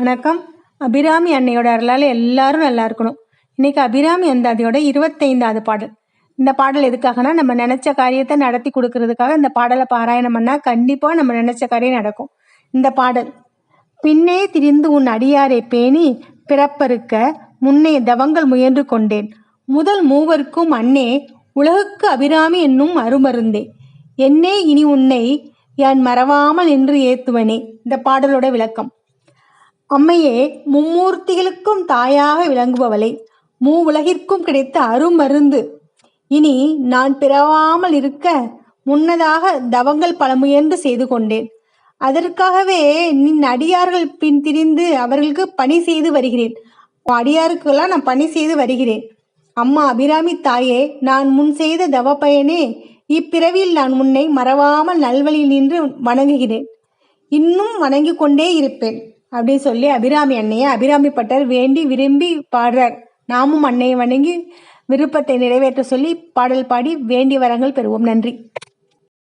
வணக்கம். அபிராமி அன்னையோட அருளால் எல்லாரும் நல்லா இருக்கணும். இன்னைக்கு அபிராமி அந்தாதியோட இருபத்தைந்தாவது பாடல். இந்த பாடல் எதுக்காகனா நம்ம நினைச்ச காரியத்தை நடத்தி கொடுக்கறதுக்காக இந்த பாடலை பாராயணம் பண்ணால் கண்டிப்பாக நம்ம நினைச்ச காரியம் நடக்கும். இந்த பாடல் பின்னே திரிந்து உன் அடியாரை பேணி பிறப்பறுக்க முன்னே தவங்கள் முயன்று கொண்டேன். முதல் மூவருக்கும் அன்னே உலகுக்கு அபிராமி என்னும் அருமருந்தே. என்னே இனி உன்னை யான் மறவாமல் என்று ஏத்துவனே. இந்த பாடலோட விளக்கம். அம்மையே மும்மூர்த்திகளுக்கும் தாயாக விளங்குபவளே மூ உலகிற்கும் கிடைத்த அருமருந்து இனி நான் பிறவாமல் இருக்க முன்னதாக தவங்கள் பல முயன்று செய்து கொண்டேன். அதற்காகவே நின் அடியார்கள் பின் திரிந்து அவர்களுக்கு பணி செய்து வருகிறேன். அடியாருக்கெல்லாம் நான் பணி செய்து வருகிறேன். அம்மா அபிராமி தாயே நான் முன் செய்த தவ பயனே இப்பிறவியில் நான் உன்னை மறவாமல் நல்வழியில் நின்று வணங்குகிறேன். இன்னும் வணங்கி கொண்டே இருப்பேன். அப்படின்னு சொல்லி அபிராமி அன்னையை அபிராமி பட்டர் வேண்டி விரும்பி பாடுறார். நாமும் அன்னையை வணங்கி விருப்பத்தை நிறைவேற்ற சொல்லி பாடல் பாடி வேண்டி வரங்கள் பெறுவோம். நன்றி.